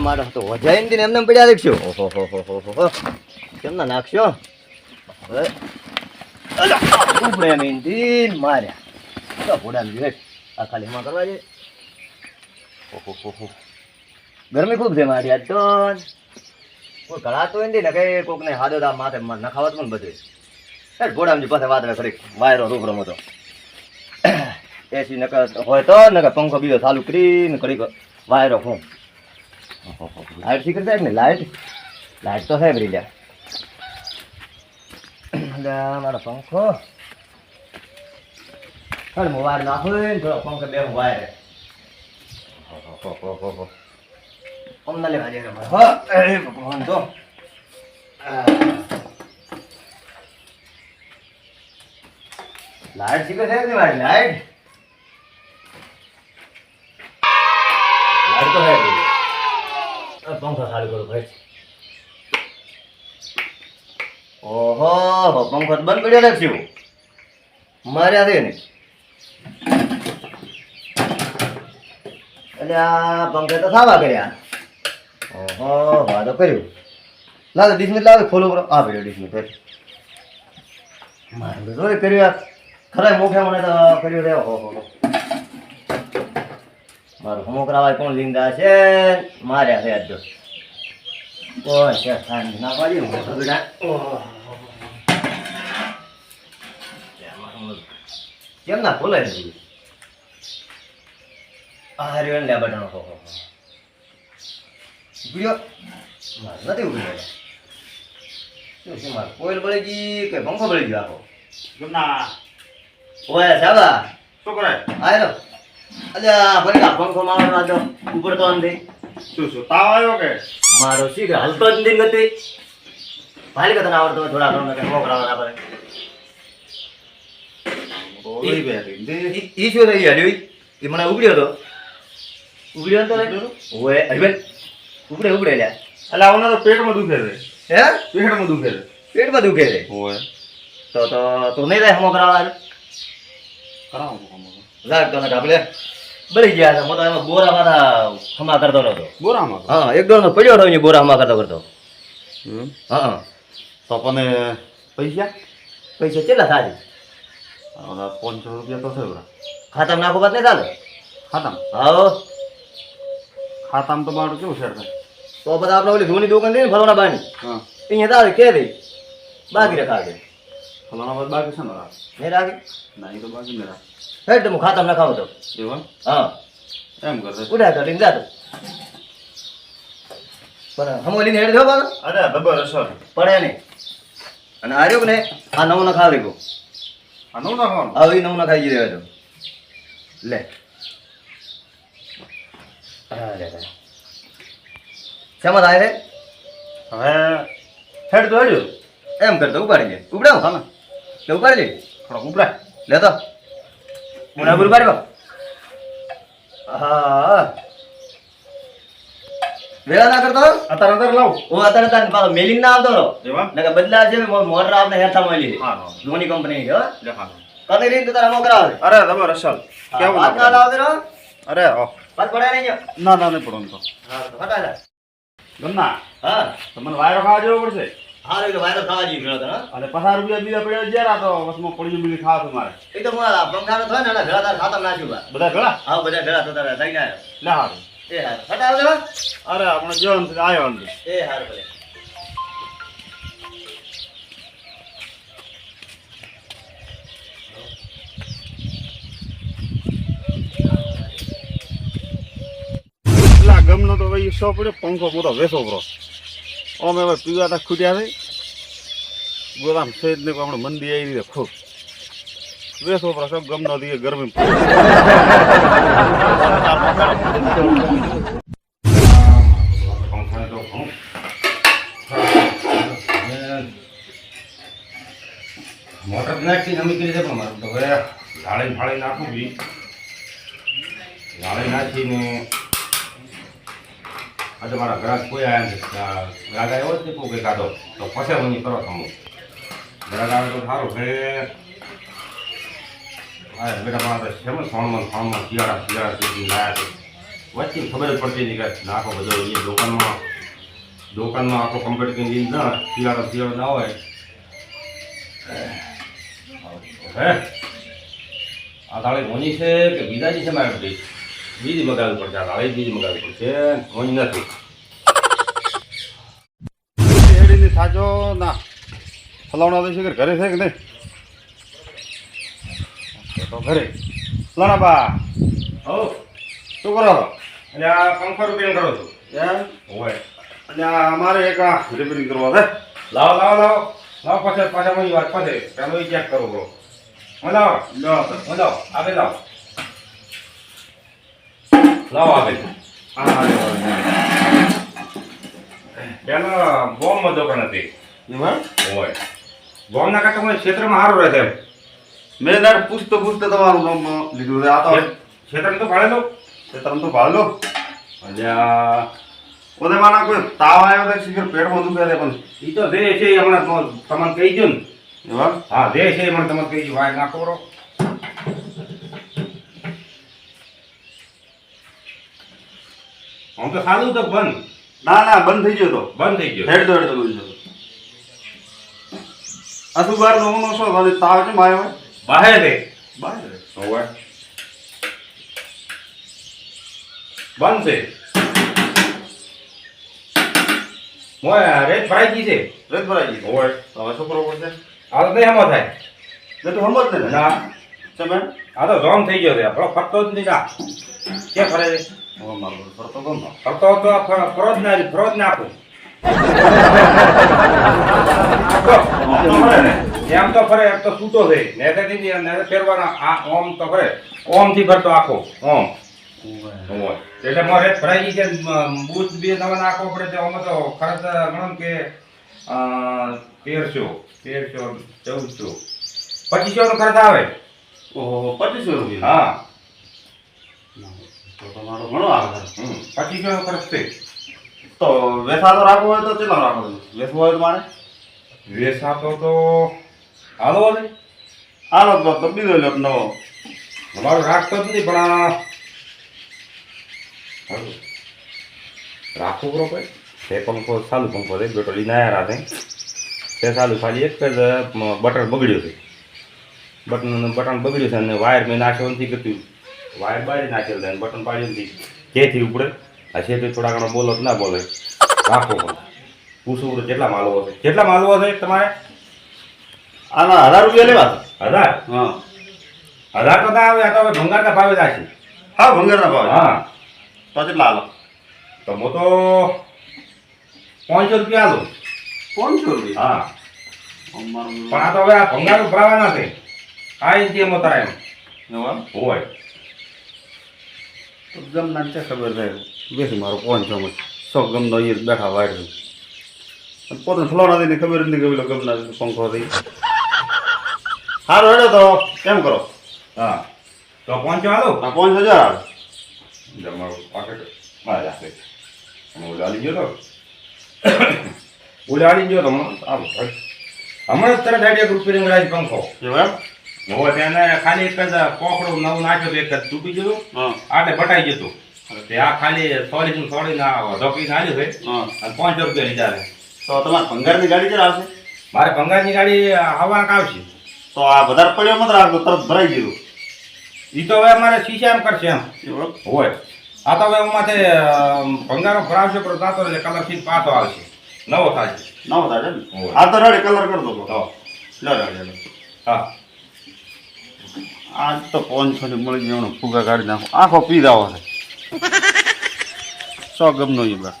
મારો તો વજાઈને એમને પડ્યા દેખશો ઓહો. હો હો હો કેમ ના નાખશો હવે ઉપડે ઈંધીન માર્યા તો. વેઠ આ ખાલી માં કરવા છે ઓહો હો ગરમી ખૂબ છે મારી આજ તો. કોઈ કળાતો હોય ને કઈ કોકને હાદો દા માથે નખાવત પણ બધું એ ઘોડામજી પાસે વાત કરે વાયરો રૂપ રમો તો. એસી નકર હોય તો નકર પંખો બીજો ચાલુ કરીને કરી વાયરો હું લાઈટથી કરતા ને લાઈટ લાઈટ તો છે બરી લ્યા લ્યા, મારો પંખો. હાલ મોબાઈલ નાખો ને થોડો પંખો બે મોબાઈલ અમને લેવા દે હા એ ભગવાન તો લાઈટ શીખે છે ને મારી? લાઈટ પંખો ચાલુ ભાઈ ઓહો પંખો બંધ પડ્યો ને શિવ માર્યા છે ને. એટલે આ પંખે તો સાવા કર્યા. ઓહો વાદો કર્યું. લાવ ડિસ્મિટ લાવે, ખોલો કરો આ પડ્યો ડિસ્મિટ ભાઈ મારું તો કર્યું આ. ખરા મોખે મને તો કર્યું રે ઓહો હો મારું હોમોકરાવાય કોણ લીંગા છે? માર્યા છે આજ તો ઓય છે સાંજ ના પાડી હું તો બેટા ઓહો. કેમ ના ખોલાય છે આ રહ્યો ને બટન હો હો ઉગડ્યો મારે નથી ઉગડ્યો શું છે મારે કોઈલ બળી ગઈ કે પંખો બળી ગયો આખો ગમના ઓય સાબા શું કરે આયો અલ્યા ભલે આ પંખો મારો રાજો ઉપર તો અંધી શું શું તાવ આવ્યો કે? મારો શી કે હલતો જ નથી. ગતિ ભાલી કથા આવડતો થોડા ઘણો કે મોકરાવાના પડે ઓલી ઓય બે ઈ- ઈ શું થઈ હડ્યું ઈ મને ઉગડ્યો તો. ઉગડ્યો તો ઓય અરે ઉગડે ઉગડે લ્યા. અલા ઓને તો પેટમાં દુખે છે. હે? પેટમાં દુખે છે. પેટમાં દુખે છે? ઓય. તો તો તું નહીં રહે મોકરાવા કરાવો હમો કામ તો ને આપણે બળી ગયા હતા. હું તો એમાં બોરા માથા ખમા કરતો નતો બોરામાં. હા એક દોડ પડ્યો હતો અહીંયા બોરા ખમા કરતો. કરતો. હા. તો પણ પૈસા? પૈસા કેટલા થાય પાંચસો રૂપિયા તો બરા ખાતામાં નાખો વાત નહીં ચાલે? ખાતામાં? હા. ખાતામાં તો મારું કેવું શેર થાય? તો બધા આપણે ઓલી ધૂની દુકાન દે ને ફલોના બાની? અહીંયા તારે કે દે? બાકી રખાવે બાદ બાકી છે ને? રાખે નહીં રાખે? ના એ તો બાકી નહીં રા હું ખાતામાં નખાવો તો. એવું હા. એમ કરતો ઉડા તો લઈને જાતો પણ હમો લઈને હેડ જો બાનો અરે બબર અસર પડે નહીં. અને આર્યો કે ને આ નવું નખાવ રહ્યું આ નું નાખવાનું? આવી નવું નખાઈ રહ્યો તો લે. શેમાં થાય રે હવે હેડ તો હેડ્યો. એમ કરતો ઉપાડી લે ઉપડાવ? હા. ને ઉપાડી લે થોડોક ઉપડાય. લે તો. બુર પાડ્યો હા. વેલા ના કરતો? અત્યારે અતાર લાવ. હું અત્યારે અતાર પાલો મેલિંગ ના આવતો રો એવા? બદલા છે મોટર આપને હેઠા મળી હા હા ધોની કંપની હો. કને રીત તારા મોકરા કરાવે? અરે બબર અસર કેવું વાત ના? લાવતો અરે ઓ વાત પડે નહીં ના ના નહીં પડો તો. હા તો ફટા જા ગમના? હા. તમને વાયરો ખાવા જવો પડશે. હા એટલે વાયરો ખાવા ગયો હતો અને પચાસ રૂપિયા બીજા પડ્યા જરા તો વસમાં પડી બીજી ખાવા તમારે એ તો મારા પંખાનો થાય ને એના ભેળા તાર ખાતર નાખ્યું બા. બધા ભેળા હા બધા ભેળા તો તારા થઈને આવ્યો. લે હારું. એ હાર. ફટા આવજો અરે આપણે જવાનું છે આવ્યો એ હાર ભલે. ગમનો તો ભાઈ સો પડ્યો પંખો પૂરો વેસો પૂરો. અમે હવે પીવા તા ખૂટ્યા છે. ગોદામ સહિત ને આપણે મંદી આવી રીતે ખૂબ. વેસો પૂરો સબ ગમનો દીએ ગરમી મોટર નાખી નમી કરી દે પણ મારું તો હવે ઝાડે ફાળી નાખું બી. ઝાડે નાખીને આજે મારા ગ્રાહક કોઈ આવ્યા નથી. ગ્રાહક આવ્યો જ નહીં કોઈ કાઢો તો પછી હું કરો તમે ગ્રાહક આવે તો સારું છે. હા બેટા મારા છે ને સોણમાં શિયાળા શિયાળા વચ્ચે ખબર પડતી નહીં કે નાખો બધો એ આખો કમ્પ્લીટ કરીને ના, શિયાળો શિયાળો ના હોય. હે? આ તાળી મોની છે કે બીજાજી છે મારે બધી? બીજી મગાવવી પડશે આ તાળી બીજી મગાવવી પડશે. મોની નથી. થાજો, ના. ફલાવણા તો શિખર ઘરે છે કે નહીં? તો ઘરે. ફલાણા બા હો શું કરો છો? એટલે આ પંખો રિપેરિંગ કરો છો? એમ? હોય. અને આ અમારે એક આ રિપેરિંગ કરવા છે. લાવો લાવો લાવો. લાવો પાછળ પાછા મારી વાત પાસે પેલો એ ચેક કરો બરો લાવો. તો. લાવો. આગળ લાવો. લાવો આગળ હા. પેલા બોમ્બ દુકાન હતી એમાં? હોય. બોમ્બ ના કરતા મને ક્ષેત્રમાં સારું રહે એમ? મેં ના પૂછતો પૂછતો તમારું નામ લીધું છે. આ તો ક્ષેત્રમાં તો ભાડે લો તે તમે તો ભાડલો અલ્યા ઓને માના કોઈ તાવ આવ્યો તો શિખર પેટમાં દુખે છે પણ. એ તો દે છે હમણાં તમને કહી દઉં ને. એવા? હા દે છે હમણાં મને તમને કહી દઉં વાય ના કરો આમ તો સારું તો બંધ. ના ના બંધ થઈ ગયો તો. બંધ થઈ ગયો. હેડ દોડ તો બંધ થયો આ શું બાર નવો નો શું વાલી તાવ છે મારે બહાર રે. બહાર રે. બંધ છે. મોય રેત ભરાઈ ગઈ છે. રેત ભરાઈ ગઈ હોય તો હવે શું કરવું પડશે? આ તો નહીં હમો થાય. એ તો સમજ ને. ના તમે આ તો જોમ થઈ ગયો છે. આપણો ફરતો જ નહીં ના ક્યાં ફરે છે? ફરતો ગમો ફરતો તો આ ફર- ફરો જ ના ફરો નાખું એમ તો ફરે એમ તો છૂટો છે. નેતેથી નેતે ફેરવાના આ ઓમ તો ફરે. ઓમથી ફરતો આખો ઓમ. એટલે મારે ગઈ છે મ- બે નવા નાખવો પડે તો ખર્ચ ગણો કે તેરસો તેરસો ચૌદસો. પચીસો નો ખર્ચ આવે. ઓહો પચીસો રૂપિયા હા. તો તમારો ઘણો આવે. પચીસો નો ખર્ચ છે. તો વેસા તો રાખવો હોય તો કેટલા રાખવો વેસવો હોય તો મારે? વેસાતો તો હાલો ને હાલો તો તો બીજો લેપ નવો. અમારો રાખતો જ નહીં પણ આ રાખવું બરો ભાઈ તે પંખો ચાલુ પંખો છે બેટો લઈને આવ્યા રાતે. તે ચાલુ ખાલી એક જ બટન બગડ્યું છે. બટન બટન બગડ્યું છે અને વાયર મેં નાખ્યો નથી કર્યું વાયર બાળી નાખેલ છે બટન પાડ્યું નથી. જેથી ઉપડે. આ છે તો થોડા ઘણો બોલો ના બોલે. રાખો પણ પડે કેટલા માલવો છે? કેટલા માલવો છે તમારે? આના હજાર રૂપિયા લેવા હજાર? હા. હજાર તો ના આવે આ તો હવે ભંગારના ભાવે જાય છે. હા ભંગારના ભાવ. હા. તો કેટલા હાલો તો હું તો પાંચસો રૂપિયા હાલો પાંચસો રૂપિયા? હા. પણ આ તો હવે આ ભંગાર ભરાવાના છે. આ એમ. તારા એમ? હોય. તો ગમના છે ખબર થાય બેસી મારો પાંચસો માં સો ગમનો એ બેઠા વાયર પોતે ફલોના દઈને ખબર નથી કે પેલો ગમના પંખો થઈ સારું હેડો તો. કેમ કરો? હા. તો પાંચસો આવો આ પાંચ હજાર આવે તમારું પાકેટ મારે આપે હું ઉડાડી ગયો તો. ઉડાડી ગયો તો હમણાં. આવું હમણાં જ તરત આઈડિયા ગ્રુપ પંખો. એવા હવે તેને ખાલી એક જ કોકડું નવું નાખ્યું એક જ તૂટી ગયું. આટે આટલે બટાઈ જતું તે. આ ખાલી સોળી નું સોરી ના ધોકી નાખ્યું છે. હા. અને પાંચ રૂપિયા લીધા છે તો તમારે ભંગારની ગાડી ક્યારે આવશે? મારે ભંગારની ગાડી હવા આવશે. તો આ વધારે પડ્યો મત રાખજો તરત ભરાઈ ગયું. એ તો હવે અમારે શીશા એમ. કરશે એમ હોય. આ તો હવે માથે ભંગારો ભરાવશે પણ તાતો એટલે કલરથી પાછો આવશે. નવો થશે. નવો હોય. આ તો રડે કલર કરી દો હા. આજ તો પાંચસો ની મળી જવાનું ફૂગા કાઢી નાખો. આખો પી દાવો છે સો ગમનો બા